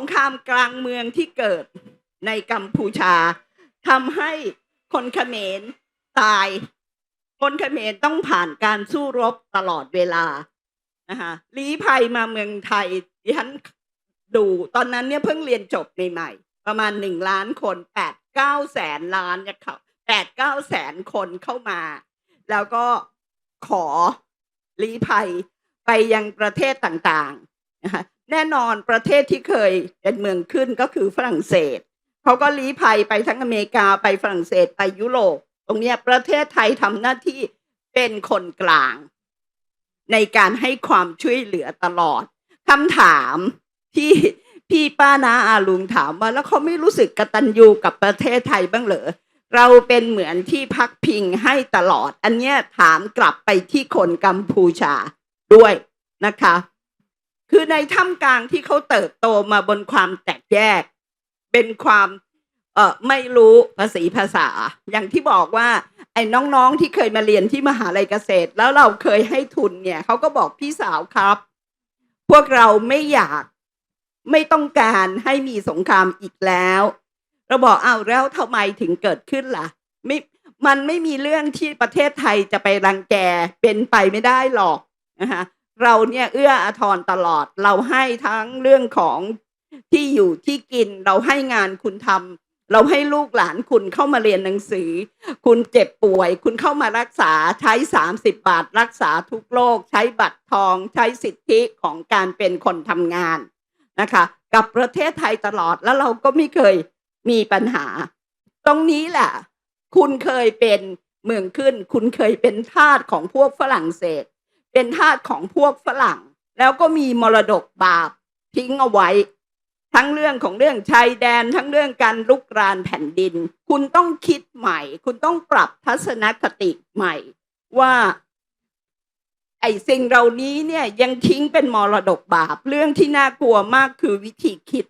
งครามกลางเมืองที่เกิดในกัมพูชาทำให้คนเขมรตาย คนเขมรต้องผ่านการสู้รบตลอดเวลานะคะลี้ภัยมาเมืองไทยดิฉันดูตอนนั้นเนี่ยเพิ่งเรียนจบใหม่ๆประมาณหนึ่งล้านคนแปดเก้าแสนล้านเนี่ยค่ะแปดเก้าแสนคนเข้ามา แล้วก็ขอลี้ภัยไปยังประเทศต่างๆนะคะ แน่นอนประเทศที่เคยเป็นเมืองขึ้นก็คือฝรั่งเศสเขาก็ลี้ภัยไปทั้งอเมริกาไปฝรั่งเศสไปยุโรปตรงนี้ประเทศไทยทำหน้าที่เป็นคนกลาง ในการให้ความช่วยเหลือตลอดคำถามที่พี่ป้านาอาลุงถามว่าแล้วเขาไม่รู้สึกกระตัญญูกับประเทศไทยบ้างเหรอเราเป็นเหมือนที่พักพิงให้ตลอด อันเนี้ยถามกลับไปที่คนกัมพูชาด้วยนะคะ คือในท่ามกลางที่เขาเติบโตมาบนความแตกแยก เป็นความเออไม่รู้ภาษีภาษา อย่างที่บอกว่า ไอ้น้องๆที่เคยมาเรียนที่มหาลัยเกษตร แล้วเราเคยให้ทุนเนี่ยเขาก็บอกพี่สาวครับ พวกเราไม่อยากไม่ต้องการให้มีสงครามอีกแล้ว เราบอกเอาแล้วทำไมถึงเกิดขึ้นล่ะไม่มันไม่มีเรื่องที่ประเทศไทยจะไปรังแกเป็นไปไม่ได้หรอกนะคะ เราเนี่ยเอื้ออาทรตลอด เราให้ทั้งเรื่องของที่อยู่ที่กินเราให้งานคุณทำเราให้ลูกหลานคุณเข้ามาเรียนหนังสือ คุณเจ็บป่วย คุณเข้ามารักษาใช้สามสิบบาท รักษาทุกโรคใช้บัตรทอง ใช้สิทธิของการเป็นคนทำงานนะคะ กับประเทศไทยตลอดแล้วเราก็ไม่เคยมีปัญหา ตรงนี้แหละคุณเคยเป็นเมืองขึ้น คุณเคยเป็นทาสของพวกฝรั่งเศส เป็นทาสของพวกฝรั่ง แล้วก็มีมรดกบาปทิ้งเอาไว้ ทั้งเรื่องของเรื่องชายแดน ทั้งเรื่องการลุกรานแผ่นดิน คุณต้องคิดใหม่ คุณต้องปรับทัศนคติใหม่ว่าไอ้สิ่งเหล่านี้เนี่ยยังทิ้งเป็นมรดกบาป เรื่องที่น่ากลัวมากคือวิธีคิด